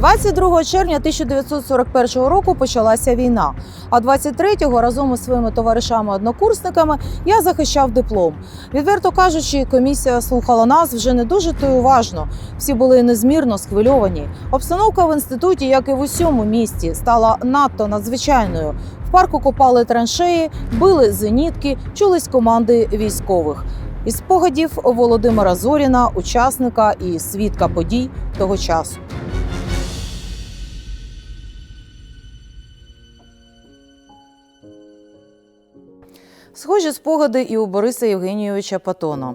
22 червня 1941 року почалася війна. А 23-го разом із своїми товаришами-однокурсниками я захищав диплом. Відверто кажучи, комісія слухала нас вже не дуже то й уважно. Всі були незмірно схвильовані. Обстановка в інституті, як і в усьому місті, стала надто надзвичайною. В парку копали траншеї, били зенітки, чулись команди військових. Із спогадів Володимира Зоріна, учасника і свідка подій того часу. Схожі спогади і у Бориса Євгенійовича Патона.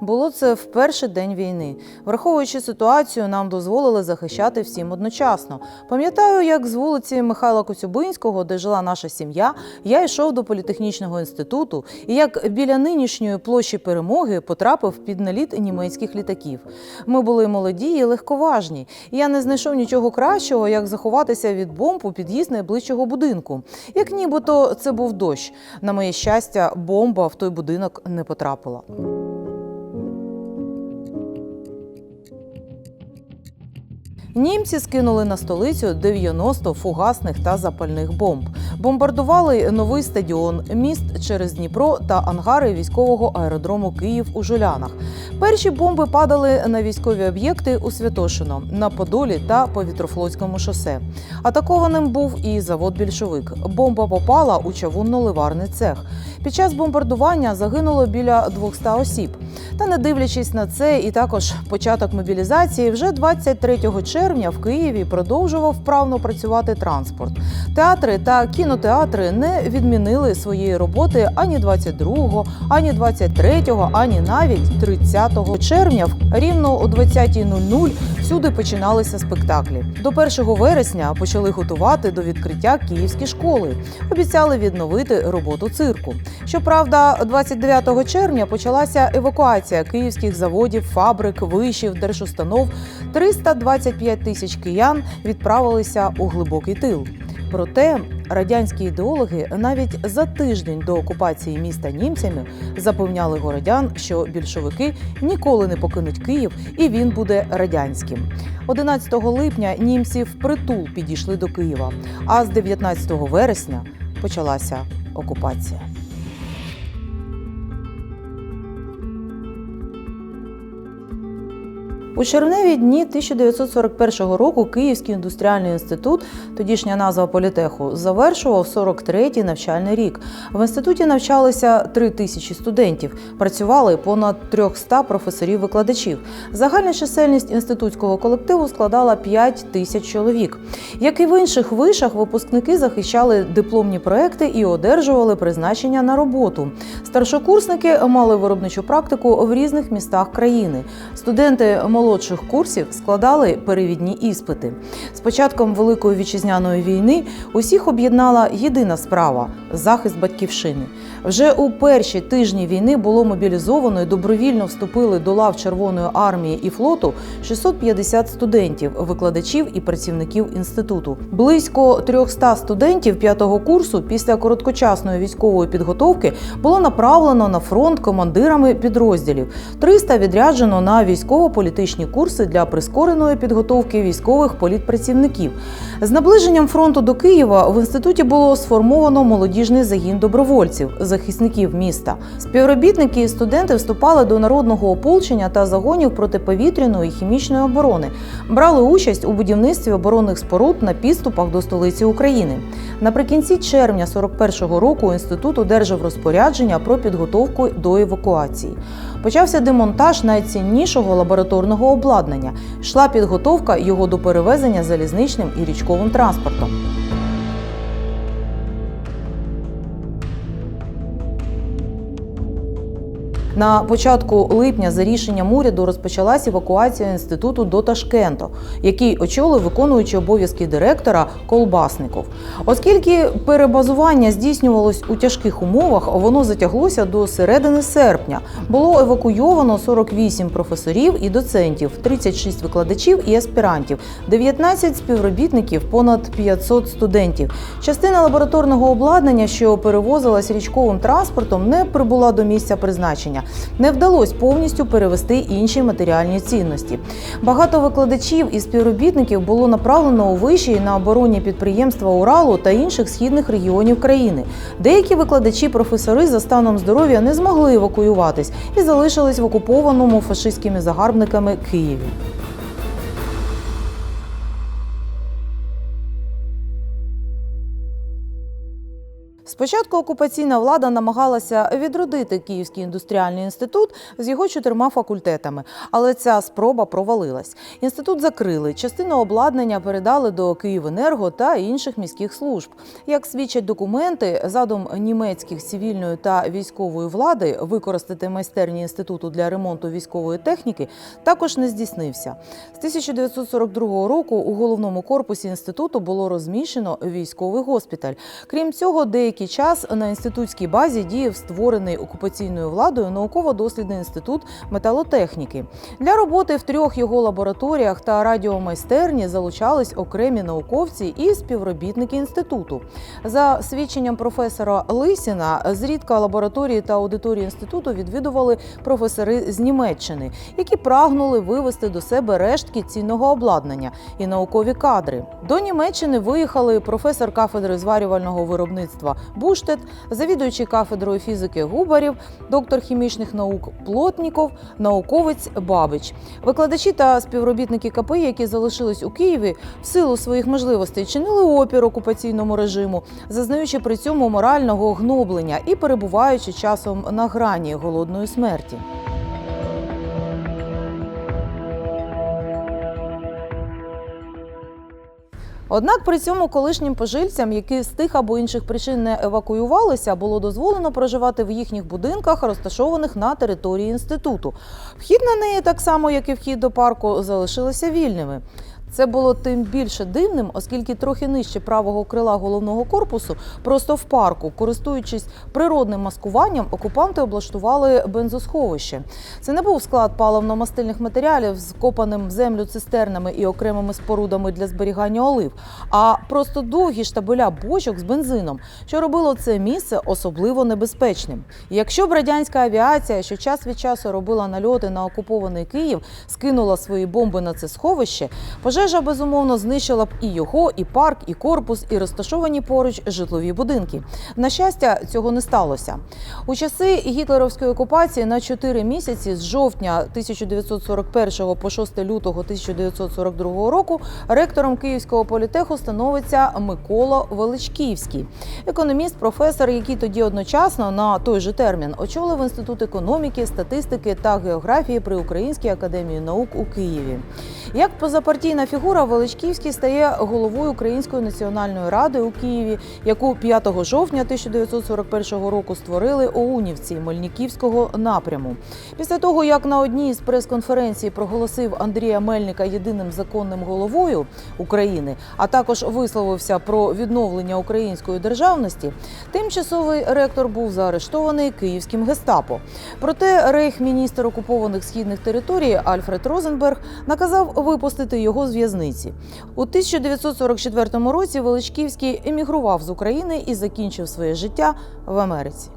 Було це в перший день війни. Враховуючи ситуацію, нам дозволили захищати всім одночасно. Пам'ятаю, як з вулиці Михайла Коцюбинського, де жила наша сім'я, я йшов до політехнічного інституту, і як біля нинішньої площі перемоги потрапив під наліт німецьких літаків. Ми були молоді і легковажні. Я не знайшов нічого кращого, як заховатися від бомб у під'їзд найближчого будинку. Як нібито це був дощ. На моє щастя, бомба в той будинок не потрапила. Німці скинули на столицю 90 фугасних та запальних бомб. Бомбардували новий стадіон, міст через Дніпро та ангари військового аеродрому Київ у Жулянах. Перші бомби падали на військові об'єкти у Святошино, на Подолі та Повітрофлотському шосе. Атакованим був і завод більшовик. Бомба попала у чавунно-ливарний цех. Під час бомбардування загинуло біля 200 осіб. Та не дивлячись на це, і також початок мобілізації, вже 23 червня в Києві продовжував вправно працювати транспорт. Театри та кінотеатри не відмінили своєї роботи ані 22, ані 23, ані навіть 30 червня. Рівно о 20.00 всюди починалися спектаклі. До 1 вересня почали готувати до відкриття київські школи. Обіцяли відновити роботу цирку. Щоправда, 29 червня почалася евакуація київських заводів, фабрик, вишів, держустанов. 325 тисяч киян відправилися у глибокий тил. Проте радянські ідеологи навіть за тиждень до окупації міста німцями запевняли городян, що більшовики ніколи не покинуть Київ і він буде радянським. 11 липня німці впритул підійшли до Києва, а з 19 вересня почалася окупація. У червневі дні 1941 року Київський індустріальний інститут, тодішня назва політеху, завершував 43-й навчальний рік. В інституті навчалися 3 тисячі студентів, працювали понад 300 професорів-викладачів. Загальна чисельність інститутського колективу складала 5 тисяч чоловік. Як і в інших вишах, випускники захищали дипломні проекти і одержували призначення на роботу. Старшокурсники мали виробничу практику в різних містах країни. Студенти молодших курсів складали перевідні іспити. З початком Великої вітчизняної війни усіх об'єднала єдина справа захист батьківщини. Вже у перші тижні війни було мобілізовано і добровільно вступили до лав Червоної армії і флоту 650 студентів, викладачів і працівників інституту. Близько 300 студентів п'ятого курсу після короткочасної військової підготовки було направлено на фронт командирами підрозділів. 300 відряджено на військово-політичні курси для прискореної підготовки військових політпрацівників. З наближенням фронту до Києва в інституті було сформовано молодіжний загін добровольців, захисників міста. Співробітники і студенти вступали до народного ополчення та загонів протиповітряної і хімічної оборони, брали участь у будівництві оборонних споруд на підступах до столиці України. Наприкінці червня 41-го року інститут одержав розпорядження про підготовку до евакуації. Почався демонтаж найціннішого лабораторного обладнання. Йшла підготовка його до перевезення залізничним і річковим транспортом. На початку липня за рішенням уряду розпочалася евакуація інституту до Ташкенту, який очолив виконуючий обов'язки директора Колбасников. Оскільки перебазування здійснювалось у тяжких умовах, воно затяглося до середини серпня. Було евакуйовано 48 професорів і доцентів, 36 викладачів і аспірантів, 19 співробітників, понад 500 студентів. Частина лабораторного обладнання, що перевозилась річковим транспортом, не прибула до місця призначення. Обладнання. Не вдалося повністю перевести інші матеріальні цінності. Багато викладачів і співробітників було направлено у виші і на оборонні підприємства Уралу та інших східних регіонів країни. Деякі викладачі, професори за станом здоров'я не змогли евакуюватись і залишились в окупованому фашистськими загарбниками Києві. Спочатку окупаційна влада намагалася відродити Київський індустріальний інститут з його чотирма факультетами, але ця спроба провалилась. Інститут закрили, частину обладнання передали до Київенерго та інших міських служб. Як свідчать документи, задум німецьких цивільної та військової влади використати майстерні інституту для ремонту військової техніки також не здійснився. З 1942 року у головному корпусі інституту було розміщено військовий госпіталь. Крім цього, деякий час на інститутській базі діяв створений окупаційною владою науково-дослідний інститут металотехніки. Для роботи в трьох його лабораторіях та радіомайстерні залучались окремі науковці і співробітники інституту. За свідченням професора Лисіна, зрідка лабораторії та аудиторії інституту відвідували професори з Німеччини, які прагнули вивести до себе рештки цінного обладнання і наукові кадри. До Німеччини виїхали професор кафедри зварювального виробництва Буштет, завідуючий кафедрою фізики Губарів, доктор хімічних наук Плотніков, науковець Бабич. Викладачі та співробітники КПІ, які залишились у Києві, в силу своїх можливостей чинили опір окупаційному режиму, зазнаючи при цьому морального гноблення і перебуваючи часом на грані голодної смерті. Однак при цьому колишнім пожильцям, які з тих або інших причин не евакуювалися, було дозволено проживати в їхніх будинках, розташованих на території інституту. Вхід на неї, так само як і вхід до парку, залишилися вільними. Це було тим більше дивним, оскільки трохи нижче правого крила головного корпусу, просто в парку, користуючись природним маскуванням, окупанти облаштували бензосховище. Це не був склад паливно-мастильних матеріалів з копаним в землю цистернами і окремими спорудами для зберігання олив, а просто довгі штабеля бочок з бензином, що робило це місце особливо небезпечним. Якщо б радянська авіація, що час від часу робила нальоти на окупований Київ, скинула свої бомби на це сховище, пожежа безумовно знищила б і його, і парк, і корпус, і розташовані поруч житлові будинки. На щастя, цього не сталося. У часи гітлерівської окупації на 4 місяці з жовтня 1941 по 6 лютого 1942 року ректором Київського політеху становиться Микола Величківський, економіст, професор, який тоді одночасно на той же термін очолив інститут економіки, статистики та географії при Українській академії наук у Києві. Як позапартійна фігура, Величківський стає головою Української національної ради у Києві, яку 5 жовтня 1941 року створили оунівці Мельниківського напряму. Після того, як на одній з прес-конференцій проголосив Андрія Мельника єдиним законним головою України, а також висловився про відновлення української державності, тимчасовий ректор був заарештований київським гестапо. Проте рейх-міністр окупованих східних територій Альфред Розенберг наказав випустити його з в'язниці. У 1944 році Величківський емігрував з України і закінчив своє життя в Америці.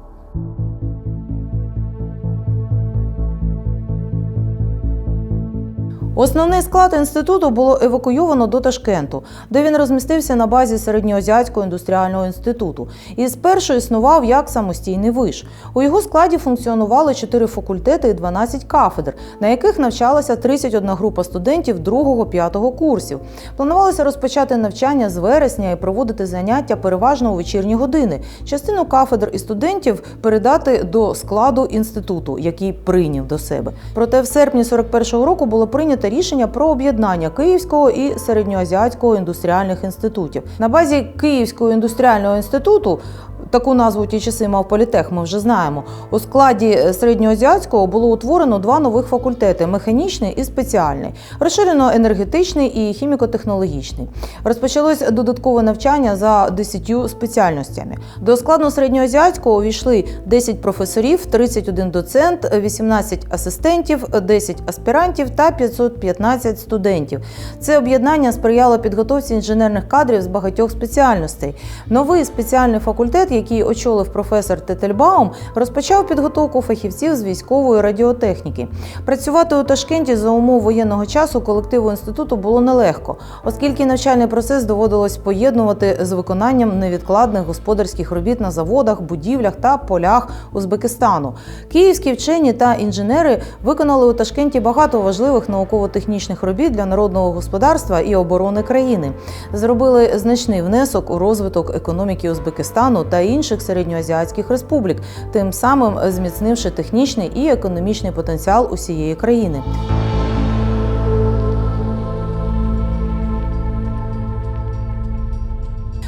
Основний склад інституту було евакуйовано до Ташкенту, де він розмістився на базі Середньоазіатського індустріального інституту і спершу існував як самостійний виш. У його складі функціонували 4 факультети і 12 кафедр, на яких навчалася 31 група студентів 2-5 курсів. Планувалося розпочати навчання з вересня і проводити заняття переважно у вечірні години. Частину кафедр і студентів передати до складу інституту, який прийняв до себе. Проте в серпні 41-го року було прийнято рішення про об'єднання Київського і середньоазіатського індустріальних інститутів. На базі Київського індустріального інституту Таку назву в ті часи мав політех, ми вже знаємо. У складі середньоазіатського було утворено два нових факультети механічний і спеціальний, розширено енергетичний і хіміко-технологічний. Розпочалось додаткове навчання за 10 спеціальностями. До складу середньоазіатського увійшли 10 професорів, 31 доцент, 18 асистентів, 10 аспірантів та 515 студентів. Це об'єднання сприяло підготовці інженерних кадрів з багатьох спеціальностей. Новий спеціальний факультет, який очолив професор Тетельбаум, розпочав підготовку фахівців з військової радіотехніки. Працювати у Ташкенті за умов воєнного часу колективу інституту було нелегко, оскільки навчальний процес доводилось поєднувати з виконанням невідкладних господарських робіт на заводах, будівлях та полях Узбекистану. Київські вчені та інженери виконали у Ташкенті багато важливих науково-технічних робіт для народного господарства і оборони країни. Зробили значний внесок у розвиток економіки Узбекистану та інших середньоазіатських республік, тим самим зміцнивши технічний і економічний потенціал усієї країни.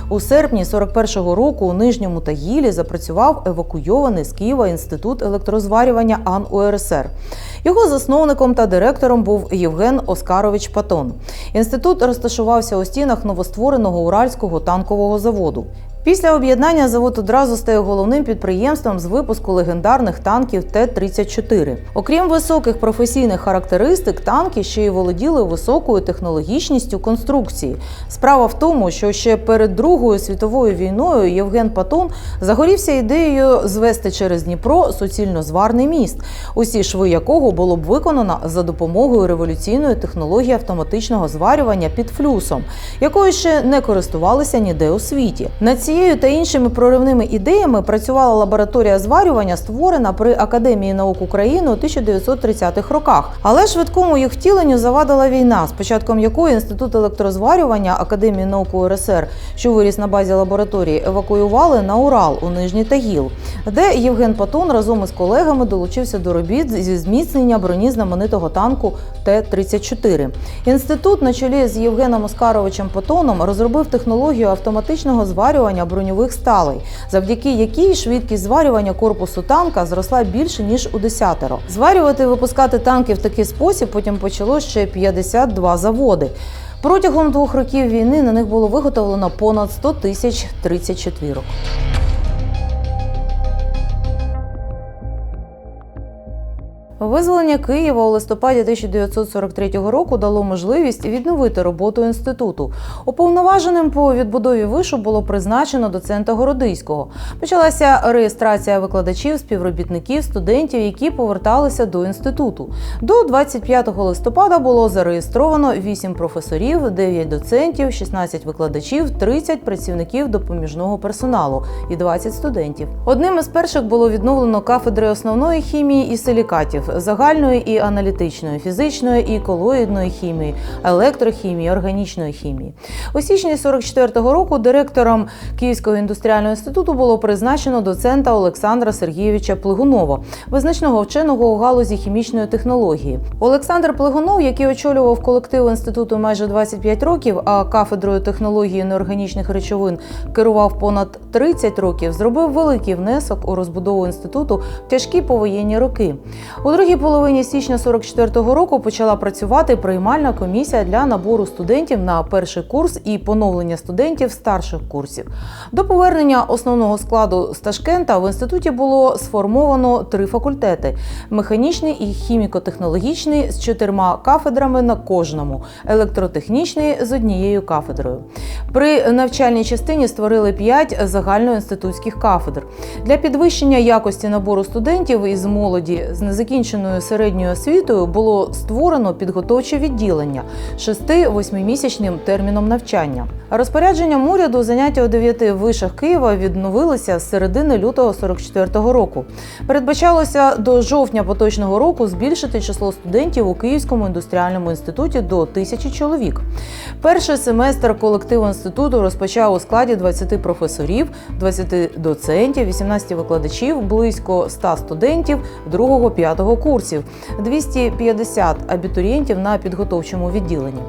У серпні 41-го року у Нижньому Тагілі запрацював евакуйований з Києва інститут електрозварювання АН УРСР. Його засновником та директором був Євген Оскарович Патон. Інститут розташувався у стінах новоствореного Уральського танкового заводу. Після об'єднання завод одразу стає головним підприємством з випуску легендарних танків Т-34. Окрім високих професійних характеристик, танки ще й володіли високою технологічністю конструкції. Справа в тому, що ще перед Другою світовою війною Євген Патон загорівся ідеєю звести через Дніпро суцільнозварний міст, усі шви якого було б виконано за допомогою революційної технології автоматичного зварювання під флюсом, якою ще не користувалися ніде у світі. На цією та іншими проривними ідеями працювала лабораторія зварювання, створена при Академії наук України у 1930-х роках. Але швидкому їх втіленню завадила війна, з початком якої інститут електрозварювання Академії наук УРСР, що виріс на базі лабораторії, евакуювали на Урал у Нижній Тагіл, де Євген Патон разом із колегами долучився до робіт зі зміцнення броні знаменитого танку Т-34. Інститут на чолі з Євгеном Оскаровичем Патоном розробив технологію автоматичного зварювання броньових сталей, завдяки якій швидкість зварювання корпусу танка зросла більше ніж у десятеро. Зварювати і випускати танки в такий спосіб потім почало ще 52 заводи. Протягом двох років війни на них було виготовлено понад 100 тисяч 34. Визволення Києва у листопаді 1943 року дало можливість відновити роботу інституту. Уповноваженим по відбудові вишу було призначено доцента Городиського. Почалася реєстрація викладачів, співробітників, студентів, які поверталися до інституту. До 25 листопада було зареєстровано 8 професорів, 9 доцентів, 16 викладачів, 30 працівників допоміжного персоналу і 20 студентів. Одним із перших було відновлено кафедри основної хімії і силікатів загальної і аналітичної, фізичної і колоїдної хімії, електрохімії, органічної хімії. У січні 44-го року директором Київського індустріального інституту було призначено доцента Олександра Сергійовича Плигунова, визначного вченого у галузі хімічної технології. Олександр Плигунов, який очолював колектив інституту майже 25 років, а кафедрою технології неорганічних речовин керував понад 30 років, зробив великий внесок у розбудову інституту в тяжкі повоєнні роки. У другій половині січня 44-го року почала працювати приймальна комісія для набору студентів на перший курс і поновлення студентів старших курсів. До повернення основного складу з Ташкента в інституті було сформовано три факультети: механічний і хіміко-технологічний з чотирма кафедрами на кожному, електротехнічний з однією кафедрою. При навчальній частині створили п'ять загальноінститутських кафедр. Для підвищення якості набору студентів із молоді з незакінченою середньою освітою було створено підготовче відділення 6-8-місячним терміном навчання. Розпорядженням уряду заняття у дев'яти вишах Києва відновилися з середини лютого 44-го року. Передбачалося до жовтня поточного року збільшити число студентів у Київському індустріальному інституті до тисячі чоловік. Перший семестр колективу інституту розпочав у складі 20 професорів, 20 доцентів, 18 викладачів, близько 100 студентів другого 5 курсів, 250 абітурієнтів на підготовчому відділенні.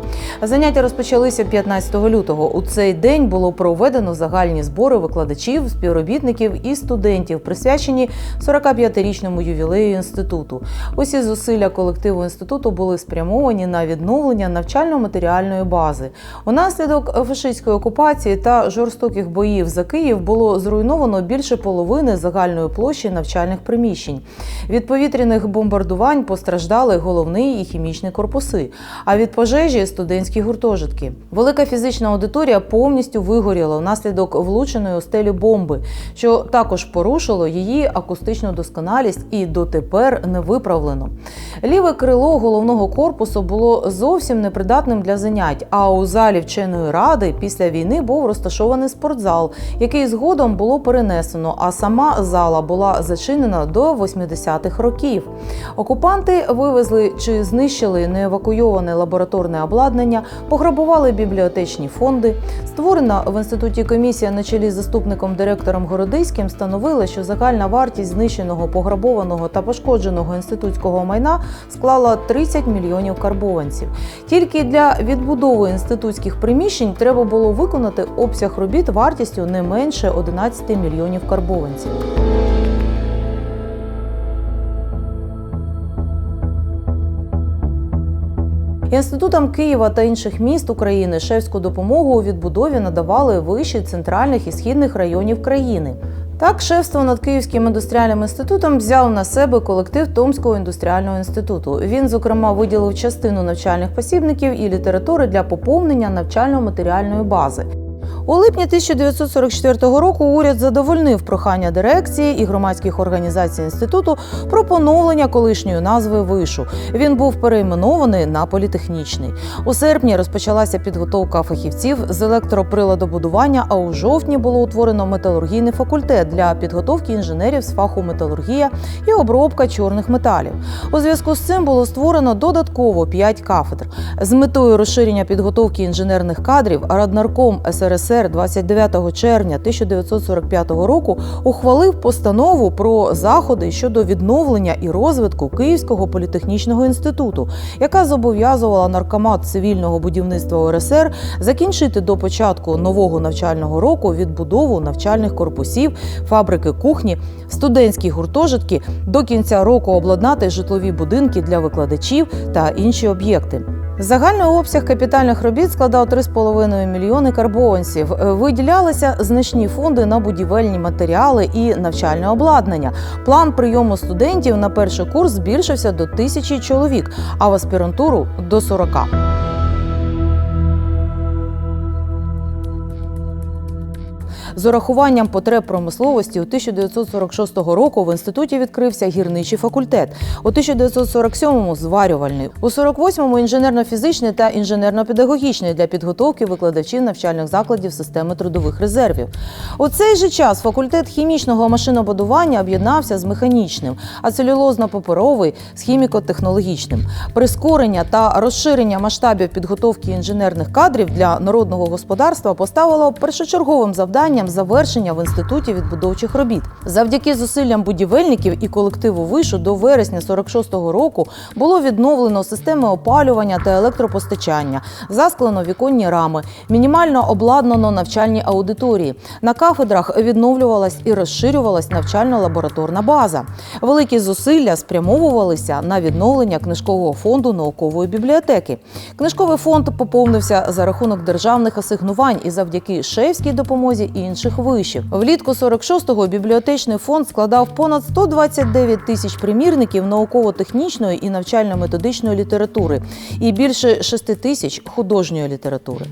Заняття розпочалися 15 лютого. У цей день було проведено загальні збори викладачів, співробітників і студентів, присвячені 45-річному ювілею інституту. Усі зусилля колективу інституту були спрямовані на відновлення навчально-матеріальної бази. Унаслідок фашистської окупації та жорстоких боїв за Київ було зруйновано більше половини загальної площі навчальних приміщень. Від повітряних бомбардувань постраждали головний і хімічний корпуси, а від пожежі студентські гуртожитки. Велика фізична аудиторія повністю вигоріла внаслідок влученої у стелю бомби, що також порушило її акустичну досконалість і дотепер не виправлено. Ліве крило головного корпусу було зовсім непридатним для занять. А у залі вченої ради після війни був розташований спортзал, який згодом було перенесено. А сама зала була зачинена до 80-х років. Окупанти вивезли чи знищили неевакуйоване лабораторне обладнання, пограбували бібліотечні фонди. Створена в інституті комісія на чолі з заступником директором Городиським встановила, що загальна вартість знищеного, пограбованого та пошкодженого інститутського майна склала 30 мільйонів карбованців. Тільки для відбудови інститутських приміщень треба було виконати обсяг робіт вартістю не менше 11 мільйонів карбованців. Інститутам Києва та інших міст України шефську допомогу у відбудові надавали виші центральних і східних районів країни. Так, шефство над Київським індустріальним інститутом взяв на себе колектив Томського індустріального інституту. Він, зокрема, виділив частину навчальних посібників і літератури для поповнення навчально-матеріальної бази. У липні 1944 року уряд задовольнив прохання дирекції і громадських організацій інституту про поновлення колишньої назви вишу. Він був перейменований на політехнічний. У серпні розпочалася підготовка фахівців з електроприладобудування, а у жовтні було утворено металургійний факультет для підготовки інженерів з фаху металургія і обробка чорних металів. У зв'язку з цим було створено додатково 5 кафедр. З метою розширення підготовки інженерних кадрів Раднарком СРСР 29 червня 1945 року ухвалив постанову про заходи щодо відновлення і розвитку Київського політехнічного інституту, яка зобов'язувала наркомат цивільного будівництва УРСР закінчити до початку нового навчального року відбудову навчальних корпусів, фабрики кухні, студентські гуртожитки до кінця року обладнати житлові будинки для викладачів та інші об'єкти. Загальний обсяг капітальних робіт складав 3,5 мільйони карбованців. Виділялися значні фонди на будівельні матеріали і навчальне обладнання. План прийому студентів на перший курс збільшився до тисячі чоловік, а в аспірантуру до 40. З урахуванням потреб промисловості у 1946 року в інституті відкрився гірничий факультет, у 1947-му – зварювальний, у 48-му – інженерно-фізичний та інженерно-педагогічний для підготовки викладачів навчальних закладів системи трудових резервів. У цей же час факультет хімічного машинобудування об'єднався з механічним, а целюлозно-паперовий з хіміко-технологічним. Прискорення та розширення масштабів підготовки інженерних кадрів для народного господарства поставило першочерговим завданням завершення в інституті відбудовчих робіт. Завдяки зусиллям будівельників і колективу вишу до вересня 46-го року було відновлено системи опалювання та електропостачання, засклено віконні рами, мінімально обладнано навчальні аудиторії. На кафедрах відновлювалась і розширювалась навчально-лабораторна база. Великі зусилля спрямовувалися на відновлення книжкового фонду наукової бібліотеки. Книжковий фонд поповнився за рахунок державних асигнувань і завдяки шефській допомозі інших вишів. Влітку 46-го бібліотечний фонд складав понад 129 тисяч примірників науково-технічної і навчально-методичної літератури і більше 6 тисяч художньої літератури.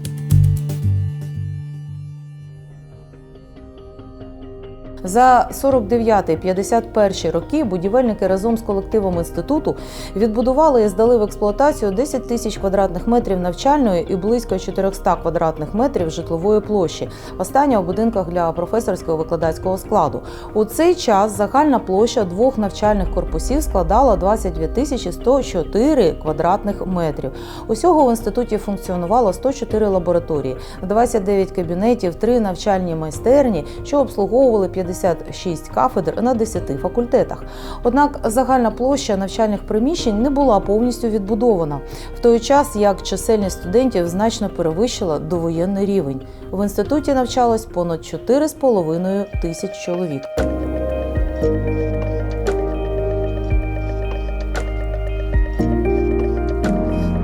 За 49-51 роки будівельники разом з колективом інституту відбудували і здали в експлуатацію 10 тисяч квадратних метрів навчальної і близько 400 квадратних метрів житлової площі. Останнє у будинках для професорського викладацького складу. У цей час загальна площа двох навчальних корпусів складала 22 тисячі 104 квадратних метрів. Усього в інституті функціонувало 104 лабораторії, 29 кабінетів, 3 навчальні майстерні, що обслуговували 56 кафедр на 10 факультетах. Однак загальна площа навчальних приміщень не була повністю відбудована, в той час як чисельність студентів значно перевищила довоєнний рівень. В інституті навчалось понад 4,5 тисяч чоловік.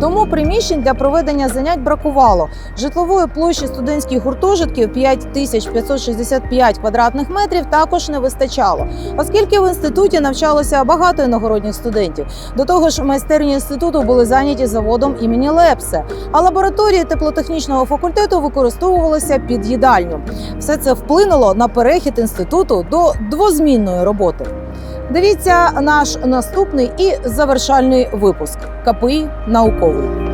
Тому приміщень для проведення занять бракувало. Житлової площі студентських гуртожитків 5565 квадратних метрів також не вистачало, оскільки в інституті навчалося багато іногородніх студентів. До того ж, майстерні інституту були зайняті заводом імені Лепсе, а лабораторії теплотехнічного факультету використовувалися під їдальню. Все це вплинуло на перехід інституту до двозмінної роботи. Дивіться наш наступний і завершальний випуск КПІ науковий.